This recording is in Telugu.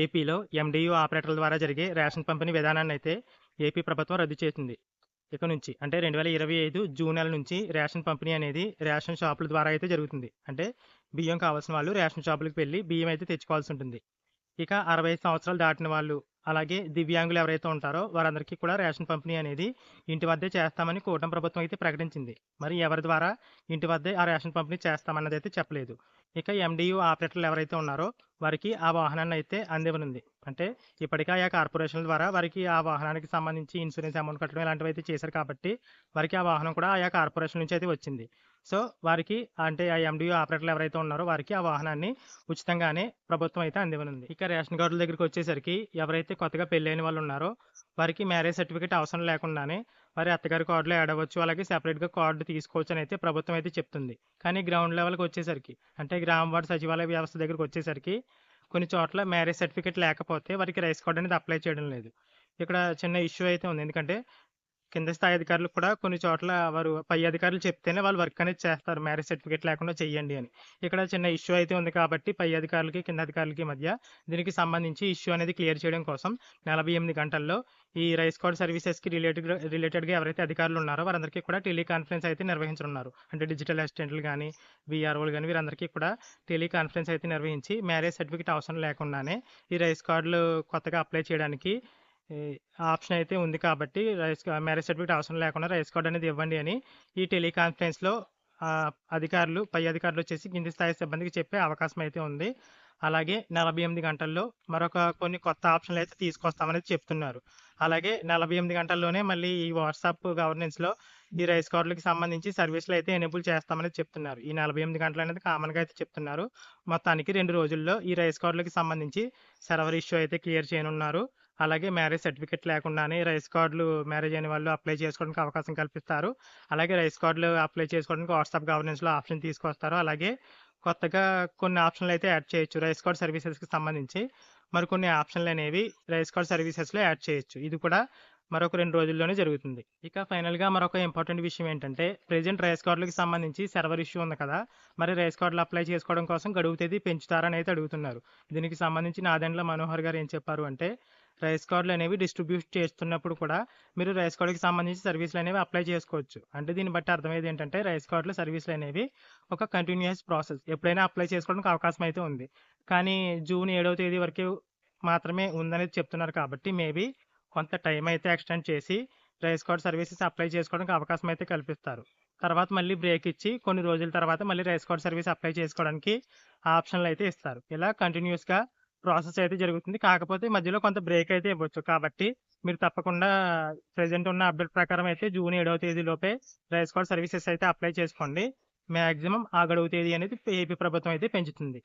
ఏపీలో ఎండియూ ఆపరేటర్ల ద్వారా జరిగే రేషన్ పంపిణీ విధానాన్ని అయితే ఏపీ ప్రభుత్వం రద్దు చేసింది. ఇక నుంచి అంటే రెండు వేల ఇరవై ఐదు జూన్ నెల నుంచి రేషన్ పంపిణీ అనేది రేషన్ షాపుల ద్వారా అయితే జరుగుతుంది. అంటే బియ్యం కావాల్సిన వాళ్ళు రేషన్ షాపులకు వెళ్ళి బియ్యం అయితే తెచ్చుకోవాల్సి ఉంటుంది. ఇక అరవై సంవత్సరాలు దాటిన వాళ్ళు అలాగే దివ్యాంగులు ఎవరైతే ఉంటారో వారందరికీ కూడా రేషన్ పంపిణీ అనేది ఇంటి వద్దే చేస్తామని కూటమి ప్రభుత్వం అయితే ప్రకటించింది. మరి ఎవరి ద్వారా ఇంటి వద్దే ఆ రేషన్ పంపిణీ చేస్తామన్నది అయితే చెప్పలేదు. ఇక ఎండియు ఆపరేటర్లు ఎవరైతే ఉన్నారో వారికి ఆ వాహనాన్ని అయితే అందివ్వనుంది. అంటే ఇప్పటికే ఆయా కార్పొరేషన్ల ద్వారా వారికి ఆ వాహనానికి సంబంధించి ఇన్సూరెన్స్ అమౌంట్ కట్టడం ఇలాంటివి అయితే చేశారు కాబట్టి వారికి ఆ వాహనం కూడా ఆయా కార్పొరేషన్ నుంచి అయితే వచ్చింది. సో వారికి అంటే ఆ ఎండియు ఆపరేటర్లు ఎవరైతే ఉన్నారో వారికి ఆ వాహనాన్ని ఉచితంగానే ప్రభుత్వం అయితే అందివ్వనుంది. ఇక రేషన్ కార్డుల దగ్గరికి వచ్చేసరికి ఎవరైతే కొత్తగా పెళ్ళైన వాళ్ళు ఉన్నారో వారికి మ్యారేజ్ సర్టిఫికేట్ అవసరం లేకుండానే వారి అత్తగారి కార్డులో యాడ్ అవ్వచ్చు. అలాగే సెపరేట్గా కార్డు తీసుకోవచ్చు అని అయితే ప్రభుత్వం అయితే చెప్తుంది. కానీ గ్రౌండ్ లెవెల్కి వచ్చేసరికి అంటే గ్రామ వార్డు సచివాలయ వ్యవస్థ దగ్గరకు వచ్చేసరికి కొన్ని చోట్ల మ్యారేజ్ సర్టిఫికేట్ లేకపోతే వారికి రైస్ కార్డు అనేది అప్లై చేయడం లేదు. ఇక్కడ చిన్న ఇష్యూ అయితే ఉంది. ఎందుకంటే కింద స్థాయి అధికారులు కూడా కొన్ని చోట్ల వారు పై అధికారులు చెప్తేనే వాళ్ళు వర్క్ అనేది చేస్తారు మ్యారేజ్ సర్టిఫికేట్ లేకుండా చెయ్యండి అని. ఇక్కడ చిన్న ఇష్యూ అయితే ఉంది కాబట్టి పై అధికారులకి కింద అధికారులకి మధ్య దీనికి సంబంధించి ఇష్యూ అనేది క్లియర్ చేయడం కోసం నలభై ఎనిమిది గంటల్లో ఈ రైస్ కార్డ్ సర్వీసెస్కి రిలేటెడ్ రిలేటెడ్గా ఎవరైతే అధికారులు ఉన్నారో వారందరికీ కూడా టెలికాన్ఫరెన్స్ అయితే నిర్వహించనున్నారు. అంటే డిజిటల్ అసిస్టెంట్లు కానీ వీఆర్ఓలు కానీ వీరందరికీ కూడా టెలికాన్ఫరెన్స్ అయితే నిర్వహించి మ్యారేజ్ సర్టిఫికేట్ అవసరం లేకుండానే ఈ రైస్ కార్డులు కొత్తగా అప్లై చేయడానికి ఆప్షన్ అయితే ఉంది కాబట్టి రైస్ మ్యారేజ్ సర్టిఫికేట్ అవసరం లేకుండా రైస్ కార్డ్ అనేది ఇవ్వండి అని ఈ టెలికాన్ఫరెన్స్లో అధికారులు పై అధికారులు వచ్చేసి కింది స్థాయి సిబ్బందికి చెప్పే అవకాశం అయితే ఉంది. అలాగే నలభై ఎనిమిది గంటల్లో మరొక కొన్ని కొత్త ఆప్షన్లు అయితే తీసుకొస్తామనేది చెప్తున్నారు. అలాగే నలభై ఎనిమిది గంటల్లోనే మళ్ళీ ఈ వాట్సాప్ గవర్నెన్స్లో ఈ రైస్ కార్డులకు సంబంధించి సర్వీసులు అయితే ఎనేబుల్ చేస్తామని చెప్తున్నారు. ఈ నలభై ఎనిమిది గంటలు అనేది కామన్గా అయితే చెప్తున్నారు. మొత్తానికి రెండు రోజుల్లో ఈ రైస్ కార్డులకు సంబంధించి సర్వర్ ఇష్యూ అయితే క్లియర్ చేయనున్నారు. అలాగే మ్యారేజ్ సర్టిఫికేట్ లేకుండానే రైస్ కార్డులు మ్యారేజ్ అయిన వాళ్ళు అప్లై చేసుకోవడానికి అవకాశం కల్పిస్తారు. అలాగే రైస్ కార్డులు అప్లై చేసుకోవడానికి వాట్సాప్ గవర్నెన్స్లో ఆప్షన్ తీసుకొస్తారు. అలాగే కొత్తగా కొన్ని ఆప్షన్లు అయితే యాడ్ చేయొచ్చు. రైస్ కార్డ్ సర్వీసెస్కి సంబంధించి మరి కొన్ని ఆప్షన్లు అనేవి రైస్ కార్డ్ సర్వీసెస్లో యాడ్ చేయొచ్చు. ఇది కూడా మరొక రెండు రోజుల్లోనే జరుగుతుంది. ఇక ఫైనల్గా మరొక ఇంపార్టెంట్ విషయం ఏంటంటే ప్రజెంట్ రైస్ కార్డులకు సంబంధించి సర్వర్ ఇష్యూ ఉంది కదా మరి రైస్ కార్డులు అప్లై చేసుకోవడం కోసం గడువు తేదీ పెంచుతారని అయితే అడుగుతున్నారు. దీనికి సంబంధించి నాదెండ్ల మనోహర్ గారు ఏం చెప్పారు అంటే రైస్ కార్డులు అనేవి డిస్ట్రిబ్యూట్ చేస్తున్నప్పుడు కూడా మీరు రైస్ కార్డుకి సంబంధించి సర్వీసులు అనేవి అప్లై చేసుకోవచ్చు. అంటే దీన్ని బట్టి అర్థమయ్యేది ఏంటంటే రైస్ కార్డులు సర్వీసులు అనేవి ఒక కంటిన్యూస్ ప్రాసెస్ ఎప్పుడైనా అప్లై చేసుకోవడానికి అవకాశం అయితే ఉంది. కానీ జూన్ ఏడవ తేదీ వరకు మాత్రమే ఉందనేది చెప్తున్నారు కాబట్టి మేబీ కొంత టైం అయితే ఎక్స్టెండ్ చేసి రైస్ కార్డ్ సర్వీసెస్ అప్లై చేసుకోవడానికి అవకాశం అయితే కల్పిస్తారు. తర్వాత మళ్ళీ బ్రేక్ ఇచ్చి కొన్ని రోజుల తర్వాత మళ్ళీ రైస్ కార్డ్ సర్వీస్ అప్లై చేసుకోవడానికి ఆప్షన్లు అయితే ఇస్తారు. ఇలా కంటిన్యూస్గా ప్రాసెస్ అయితే జరుగుతుంది. కాకపోతే మధ్యలో కొంత బ్రేక్ అయితే ఇవ్వచ్చు. కాబట్టి మీరు తప్పకుండా ప్రజెంట్ ఉన్న అప్డేట్ ప్రకారం అయితే జూన్ ఏడవ తేదీ లోపే రైస్ కార్డ్ సర్వీసెస్ అయితే అప్లై చేసుకోండి. మ్యాక్సిమం ఆ గడువు తేదీ అనేది ఏపీ ప్రభుత్వం అయితే పెంచుతుంది.